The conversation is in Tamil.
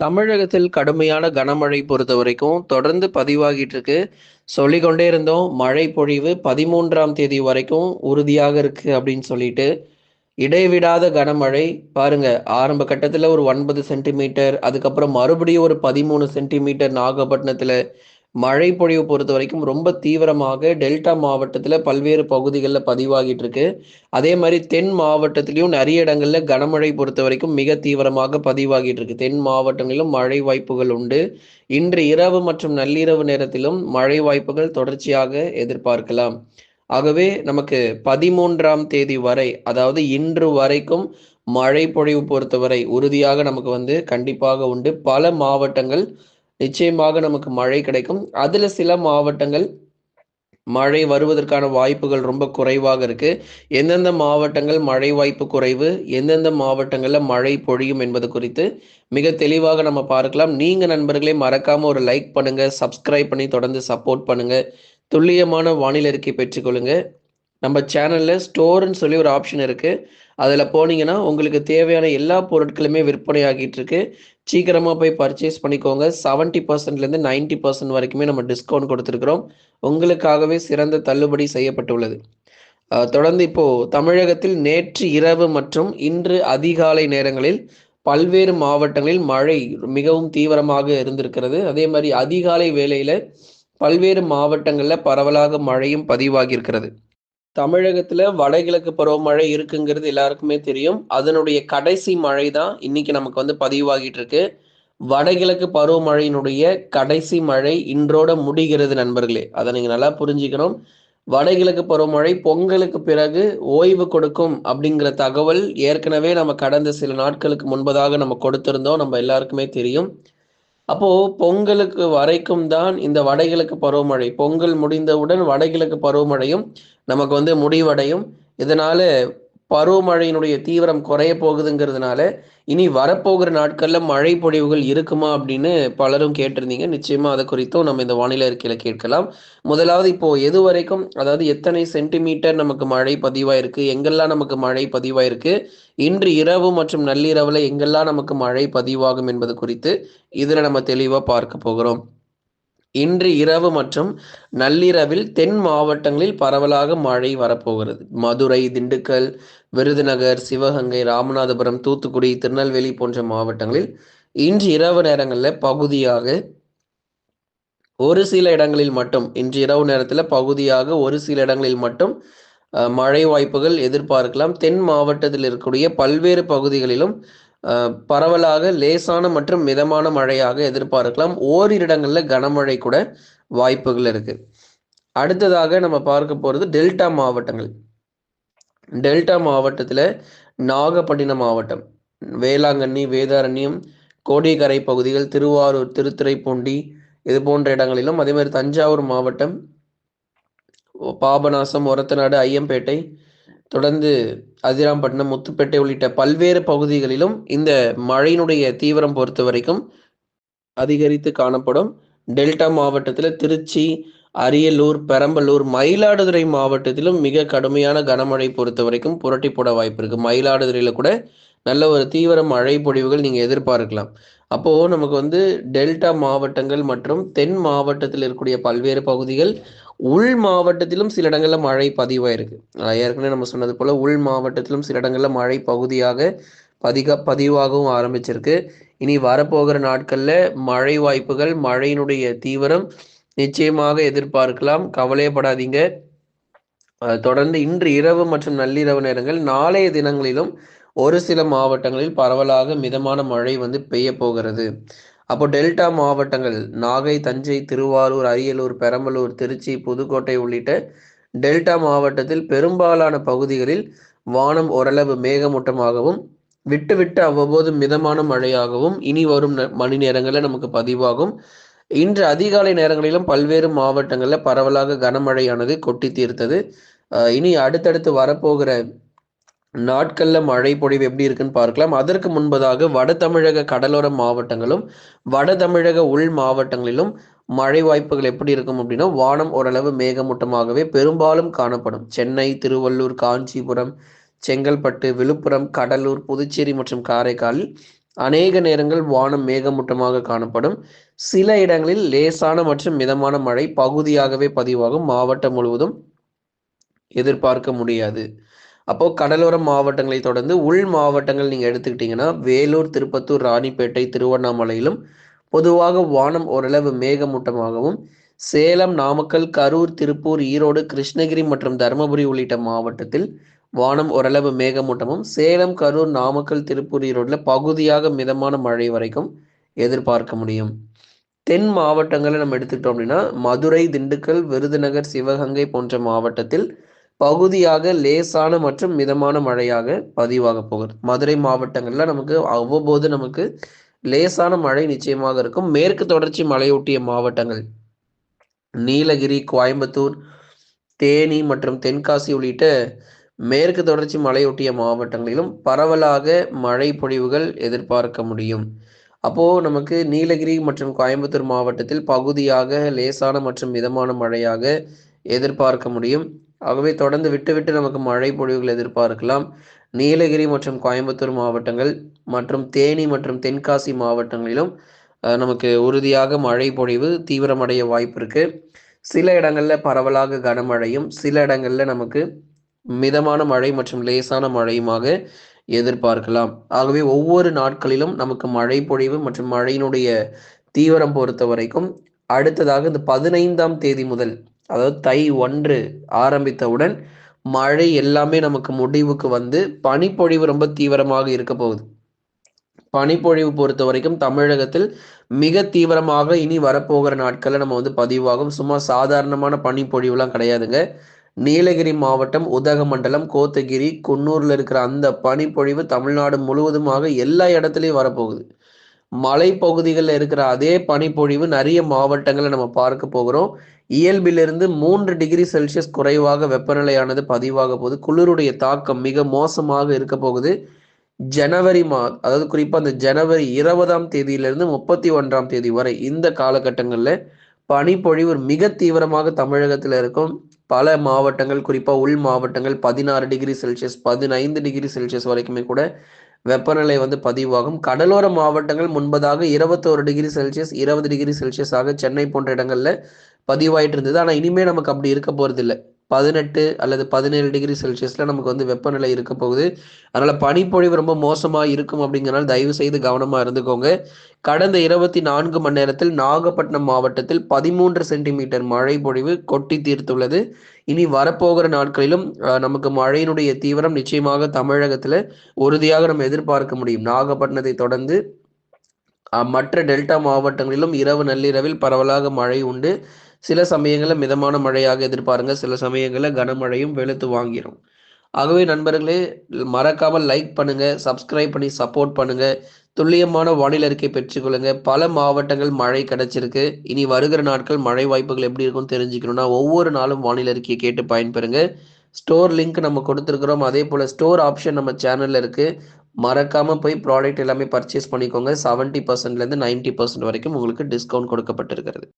தமிழகத்தில் கடுமையான கனமழை பொறுத்த வரைக்கும் தொடர்ந்து பதிவாகிட்டு இருக்கு சொல்லிக்கொண்டே இருந்தோம் மழை பொழிவு பதிமூன்றாம் தேதி வரைக்கும் உறுதியாக இருக்கு அப்படின்னு சொல்லிட்டு. இடைவிடாத கனமழை பாருங்க ஆரம்ப கட்டத்தில் ஒரு ஒன்பது சென்டிமீட்டர் அதுக்கப்புறம் மறுபடியும் ஒரு பதிமூணு சென்டிமீட்டர் நாகப்பட்டினத்தில் மழை பொழிவு பொறுத்த வரைக்கும் ரொம்ப தீவிரமாக டெல்டா மாவட்டத்தில் பல்வேறு பகுதிகளில் பதிவாகிட்டு இருக்கு. அதே மாதிரி தென் மாவட்டத்திலையும் நிறைய இடங்களில் கனமழை பொறுத்த வரைக்கும் மிக தீவிரமாக பதிவாகிட்டு இருக்கு. தென் மாவட்டங்களிலும் மழை வாய்ப்புகள் உண்டு. இன்று இரவு மற்றும் நள்ளிரவு நேரத்திலும் மழை வாய்ப்புகள் தொடர்ச்சியாக எதிர்பார்க்கலாம். ஆகவே நமக்கு பதிமூன்றாம் தேதி வரை அதாவது இன்று வரைக்கும் மழை பொழிவு பொறுத்தவரை உறுதியாக நமக்கு வந்து கண்டிப்பாக உண்டு. பல மாவட்டங்கள் நிச்சயமாக நமக்கு மழை கிடைக்கும். அதுல சில மாவட்டங்கள் மழை வருவதற்கான வாய்ப்புகள் ரொம்ப குறைவாக இருக்கு. எந்தெந்த மாவட்டங்கள் மழை வாய்ப்பு குறைவு எந்தெந்த மாவட்டங்களில் மழை பொழியும் என்பது குறித்து மிக தெளிவாக நம்ம பார்க்கலாம். நீங்க நண்பர்களே மறக்காம ஒரு லைக் பண்ணுங்க சப்ஸ்கிரைப் பண்ணி தொடர்ந்து சப்போர்ட் பண்ணுங்க. துல்லியமான வானிலை அறிக்கை பெற்றுக்கொள்ளுங்க நம்ம சேனலில் ஸ்டோர்னு சொல்லி ஒரு ஆப்ஷன் இருக்குது அதில் போனீங்கன்னா உங்களுக்கு தேவையான எல்லா பொருட்களுமே விற்பனை ஆகிட்டு இருக்கு. சீக்கிரமாக போய் பர்ச்சேஸ் பண்ணிக்கோங்க. செவன்ட்டி பர்சன்ட்லேருந்து நைன்டி பர்சன்ட் வரைக்குமே நம்ம டிஸ்கவுண்ட் கொடுத்துருக்குறோம். உங்களுக்காகவே சிறந்த தள்ளுபடி செய்யப்பட்டுள்ளது. தொடர்ந்து இப்போது தமிழகத்தில் நேற்று இரவு மற்றும் இன்று அதிகாலை நேரங்களில் பல்வேறு மாவட்டங்களில் மழை மிகவும் தீவிரமாக இருந்திருக்கிறது. அதே மாதிரி அதிகாலை வேளையில் பல்வேறு மாவட்டங்களில் பரவலாக மழையும் பதிவாகி இருக்கிறது. தமிழகத்துல வடகிழக்கு பருவமழை இருக்குங்கிறது எல்லாருக்குமே தெரியும். அதனுடைய கடைசி மழை தான் இன்னைக்கு நமக்கு வந்து பதிவாகிட்டு இருக்கு. வடகிழக்கு பருவமழையினுடைய கடைசி மழை இன்றோட முடிகிறது நண்பர்களே. அதை நீங்க நல்லா புரிஞ்சுக்கணும். வடகிழக்கு பருவமழை பொங்கலுக்கு பிறகு ஓய்வு கொடுக்கும் அப்படிங்கிற தகவல் ஏற்கனவே நம்ம கடந்த சில நாட்களுக்கு முன்பதாக நம்ம கொடுத்திருந்தோம். நம்ம எல்லாருக்குமே தெரியும். அப்போ பொங்கலுக்கு வரைக்கும் தான் இந்த வடகிழக்கு பருவமழை. பொங்கல் முடிந்தவுடன் வடகிழக்கு பருவமழையும் நமக்கு வந்து முடிவடையும். இதனால பருவமழையினுடைய தீவிரம் குறைய போகுதுங்கிறதுனால இனி வரப்போகிற நாட்களில் மழை பொழிவுகள் இருக்குமா அப்படின்னு பலரும் கேட்டிருந்தீங்க. நிச்சயமா அதை குறித்தும் நம்ம இந்த வானிலை அறிக்கையில கேட்கலாம். முதலாவது இப்போ எது வரைக்கும் அதாவது எத்தனை சென்டிமீட்டர் நமக்கு மழை பதிவாயிருக்கு எங்கெல்லாம் நமக்கு மழை பதிவாயிருக்கு இன்று இரவு மற்றும் நள்ளிரவுல எங்கெல்லாம் நமக்கு மழை பதிவாகும் என்பது குறித்து இதுல நம்ம தெளிவா பார்க்க போகிறோம். இன்று இரவு மற்றும் நள்ளிரவில் தென் மாவட்டங்களில் பரவலாக மழை வரப்போகிறது. மதுரை திண்டுக்கல் விருதுநகர் சிவகங்கை ராமநாதபுரம் தூத்துக்குடி திருநெல்வேலி போன்ற மாவட்டங்களில் இன்று இரவு நேரங்களில் பகுதியாக ஒரு சில இடங்களில் மட்டும் இன்று இரவு நேரத்தில் பகுதியாக ஒரு சில இடங்களில் மட்டும் மழை வாய்ப்புகள் எதிர்பார்க்கலாம். தென் மாவட்டத்தில் இருக்கக்கூடிய பல்வேறு பகுதிகளிலும் பரவலாக லேசான மற்றும் மிதமான மழையாக எதிர்பார்க்கலாம். ஓரிரு இடங்களில் கனமழை கூட வாய்ப்புகள் இருக்கு. அடுத்ததாக நம்ம பார்க்க போகிறது டெல்டா மாவட்டங்கள். டெல்டா மாவட்டத்தில் நாகப்பட்டினம் மாவட்டம் வேளாங்கண்ணி வேதாரண்யம் கோடியக்கரை பகுதிகள் திருவாரூர் திருத்துறைப்பூண்டி இது போன்ற இடங்களிலும் அதே மாதிரி தஞ்சாவூர் மாவட்டம் பாபநாசம் ஒரத்தநாடு ஐயம்பேட்டை தொடர்ந்து அதிராம்பட்டினம் முத்துப்பேட்டை உள்ளிட்ட பல்வேறு பகுதிகளிலும் இந்த மழையினுடைய தீவிரம் பொறுத்த வரைக்கும் அதிகரித்து காணப்படும். டெல்டா மாவட்டத்தில் திருச்சி அரியலூர் பெரம்பலூர் மயிலாடுதுறை மாவட்டத்திலும் மிக கடுமையான கனமழை பொறுத்த வரைக்கும் புரட்டி போட வாய்ப்பு இருக்கு. மயிலாடுதுறையில கூட நல்ல ஒரு தீவிர மழை பொழிவுகள் நீங்க எதிர்பார்க்கலாம். அப்போ நமக்கு வந்து டெல்டா மாவட்டங்கள் மற்றும் தென் மாவட்டத்தில் இருக்கக்கூடிய பல்வேறு பகுதிகள் உள் மாவட்டத்திலும் சில இடங்களில் மழை பதிவாயிருக்கு. ஏற்கனவே நம்ம சொன்னது போல உள் மாவட்டத்திலும் சில இடங்களில் மழை பகுதியாக பதிக பதிவாகவும் ஆரம்பிச்சிருக்கு. இனி வரப்போகிற நாட்களில் மழை வாய்ப்புகள் மழையினுடைய தீவிரம் நிச்சயமாக எதிர்பார்க்கலாம். கவலையப்படாதீங்க. தொடர்ந்து இன்று இரவு மற்றும் நள்ளிரவு நேரங்கள் நாளைய தினங்களிலும் ஒரு சில மாவட்டங்களில் பரவலாக மிதமான மழை வந்து பெய்ய போகிறது. அப்போ டெல்டா மாவட்டங்கள் நாகை தஞ்சை திருவாரூர் அரியலூர் பெரம்பலூர் திருச்சி புதுக்கோட்டை உள்ளிட்ட டெல்டா மாவட்டத்தில் பெரும்பாலான பகுதிகளில் வானம் ஓரளவு மேகமூட்டமாகவும் விட்டு விட்டு அவ்வப்போது மிதமான மழையாகவும் இனி வரும் ந- மணி நேரங்களில் நமக்கு பதிவாகும். இன்று அதிகாலை நேரங்களிலும் பல்வேறு மாவட்டங்களில் பரவலாக கனமழையானது கொட்டி தீர்த்தது. இனி அடுத்தடுத்து வரப்போகிற நாட்கள்ல மழை பொழிவு எப்படி இருக்குன்னு பார்க்கலாம். அதற்கு முன்பதாக வட தமிழக கடலோர மாவட்டங்களும் வட தமிழக உள் மாவட்டங்களிலும் மழை வாய்ப்புகள் எப்படி இருக்கும் அப்படின்னா வானம் ஓரளவு மேகமூட்டமாகவே பெரும்பாலும் காணப்படும். சென்னை திருவள்ளூர் காஞ்சிபுரம் செங்கல்பட்டு விழுப்புரம் கடலூர் புதுச்சேரி மற்றும் காரைக்காலில் அநேக நேரங்கள் வானம் மேகமூட்டமாக காணப்படும். சில இடங்களில் லேசான மற்றும் மிதமான மழை பகுதியாகவே பதிவாகும். மாவட்டம் முழுவதும் எதிர்பார்க்க முடியாது. அப்போது கடலோர மாவட்டங்களை தொடர்ந்து உள் மாவட்டங்கள் நீங்கள் எடுத்துக்கிட்டிங்கன்னா வேலூர் திருப்பத்தூர் ராணிப்பேட்டை திருவண்ணாமலையிலும் பொதுவாக வானம் ஓரளவு மேகமூட்டமாகவும் சேலம் நாமக்கல் கரூர் திருப்பூர் ஈரோடு கிருஷ்ணகிரி மற்றும் தருமபுரி உள்ளிட்ட மாவட்டத்தில் வானம் ஓரளவு மேகமூட்டமும் சேலம் கரூர் நாமக்கல் திருப்பூர் ஈரோடில் பகுதியாக மிதமான மழை வரைக்கும் எதிர்பார்க்க முடியும். தென் மாவட்டங்களை நம்ம எடுத்துக்கிட்டோம் அப்படின்னா மதுரை திண்டுக்கல் விருதுநகர் சிவகங்கை போன்ற மாவட்டத்தில் பகுதியாக லேசான மற்றும் மிதமான மழையாக பதிவாக போகிறது. மதுரை மாவட்டங்கள்ல நமக்கு அவ்வப்போது நமக்கு லேசான மழை நிச்சயமாக இருக்கும். மேற்கு தொடர்ச்சி மலையொட்டிய மாவட்டங்கள் நீலகிரி கோயம்புத்தூர் தேனி மற்றும் தென்காசி உள்ளிட்ட மேற்கு தொடர்ச்சி மலையொட்டிய மாவட்டங்களிலும் பரவலாக மழை பொழிவுகள் எதிர்பார்க்க முடியும். அப்போ நமக்கு நீலகிரி மற்றும் கோயம்புத்தூர் மாவட்டத்தில் பகுதியாக லேசான மற்றும் மிதமான மழையாக எதிர்பார்க்க முடியும். ஆகவே தொடர்ந்து விட்டு விட்டு நமக்கு மழை பொழிவுகள் எதிர்பார்க்கலாம். நீலகிரி மற்றும் கோயம்புத்தூர் மாவட்டங்கள் மற்றும் தேனி மற்றும் தென்காசி மாவட்டங்களிலும் நமக்கு உறுதியாக மழை பொழிவு தீவிரமடைய வாய்ப்பு இருக்கு. சில இடங்களில் பரவலாக கனமழையும் சில இடங்களில் நமக்கு மிதமான மழை மற்றும் லேசான மழையுமாக எதிர்பார்க்கலாம். ஆகவே ஒவ்வொரு நாட்களிலும் நமக்கு மழை பொழிவு மற்றும் மழையினுடைய தீவிரம் பொறுத்த வரைக்கும் அடுத்ததாக இந்த பதினைந்தாம் தேதி முதல் அதாவது தை ஒன்று ஆரம்பித்தவுடன் மழை எல்லாமே நமக்கு முடிவுக்கு வந்து பனிப்பொழிவு ரொம்ப தீவிரமாக இருக்க போகுது. பனிப்பொழிவு பொறுத்த வரைக்கும் தமிழகத்தில் மிக தீவிரமாக இனி வரப்போகிற நாட்களில் நம்ம வந்து பதிவாகும். சும்மா சாதாரணமான பனிப்பொழிவுலாம் கிடையாதுங்க. நீலகிரி மாவட்டம் உதகமண்டலம் கோத்தகிரி குன்னூரில் இருக்கிற அந்த பனிப்பொழிவு தமிழ்நாடு முழுவதுமாக எல்லா இடத்துலையும் வரப்போகுது. மலைப்பகுதிகளில் இருக்கிற அதே பனிப்பொழிவு நிறைய மாவட்டங்களை நம்ம பார்க்க போகிறோம். இயல்பிலிருந்து மூன்று டிகிரி செல்சியஸ் குறைவாக வெப்பநிலையானது பதிவாக போகுது. குளிருடைய தாக்கம் மிக மோசமாக இருக்க போகுது. ஜனவரி மா அதாவது குறிப்பாக அந்த ஜனவரி இருபதாம் தேதியிலிருந்து முப்பத்தி ஒன்றாம் தேதி வரை இந்த காலகட்டங்களில் பனிப்பொழிவு மிக தீவிரமாக தமிழகத்தில் இருக்கும். பல மாவட்டங்கள் குறிப்பாக உள் மாவட்டங்கள் பதினாறு டிகிரி செல்சியஸ் பதினைந்து டிகிரி செல்சியஸ் வரைக்குமே கூட வெப்பநிலை வந்து பதிவாகும். கடலோர மாவட்டங்கள் முன்பதாக இருபத்தோரு டிகிரி செல்சியஸ் இருபது டிகிரி செல்சியஸ் ஆக சென்னை போன்ற இடங்களில் பதிவாயிட்டு இருந்தது ஆனால் இனிமேல் நமக்கு அப்படி இருக்க போகிறது இல்லை பதினெட்டு அல்லது பதினேழு டிகிரி செல்சியஸில் நமக்கு வந்து வெப்பநிலை இருக்க போகுது. அதனால் பனிப்பொழிவு ரொம்ப மோசமாக இருக்கும் அப்படிங்கிறனால தயவு செய்து கவனமாக இருந்துக்கோங்க. கடந்த இருபத்தி நான்கு மணி நேரத்தில் நாகப்பட்டினம் மாவட்டத்தில் பதிமூன்று சென்டிமீட்டர் மழை பொழிவு கொட்டி தீர்த்துள்ளது. இனி வரப்போகிற நாட்களிலும் நமக்கு மழையினுடைய தீவிரம் நிச்சயமாக தமிழகத்தில் உறுதியாக நம்ம எதிர்பார்க்க முடியும். நாகப்பட்டினத்தை தொடர்ந்து மற்ற டெல்டா மாவட்டங்களிலும் இரவு நள்ளிரவில் பரவலாக மழை உண்டு. சில சமயங்களில் மிதமான மழையாக எதிர்பாருங்க சில சமயங்களில் கனமழையும் வெளுத்து வாங்கிடும் ஆகவே நண்பர்களே மறக்காமல் லைக் பண்ணுங்க சப்ஸ்கிரைப் பண்ணி சப்போர்ட் பண்ணுங்க துல்லியமான வானிலை அறிக்கை பெற்றுக்கொள்ளுங்க பல மாவட்டங்கள் மழை கிடைச்சிருக்கு. இனி வருகிற நாட்கள் மழை வாய்ப்புகள் எப்படி இருக்கும்னு தெரிஞ்சுக்கணும்னா ஒவ்வொரு நாளும் வானிலை அறிக்கையை கேட்டு பயன்பெறுங்க. ஸ்டோர் லிங்க் நம்ம கொடுத்துருக்குறோம். அதே போல் ஸ்டோர் ஆப்ஷன் நம்ம சேனலில் இருக்குது மறக்காமல் போய் ப்ராடக்ட் எல்லாமே பர்ச்சேஸ் பண்ணிக்கோங்க. செவன்ட்டி பர்சன்ட்லேருந்து நைன்ட்டி பர்சன்ட் வரைக்கும் உங்களுக்கு டிஸ்கவுண்ட் கொடுக்கப்பட்டிருக்கிறது.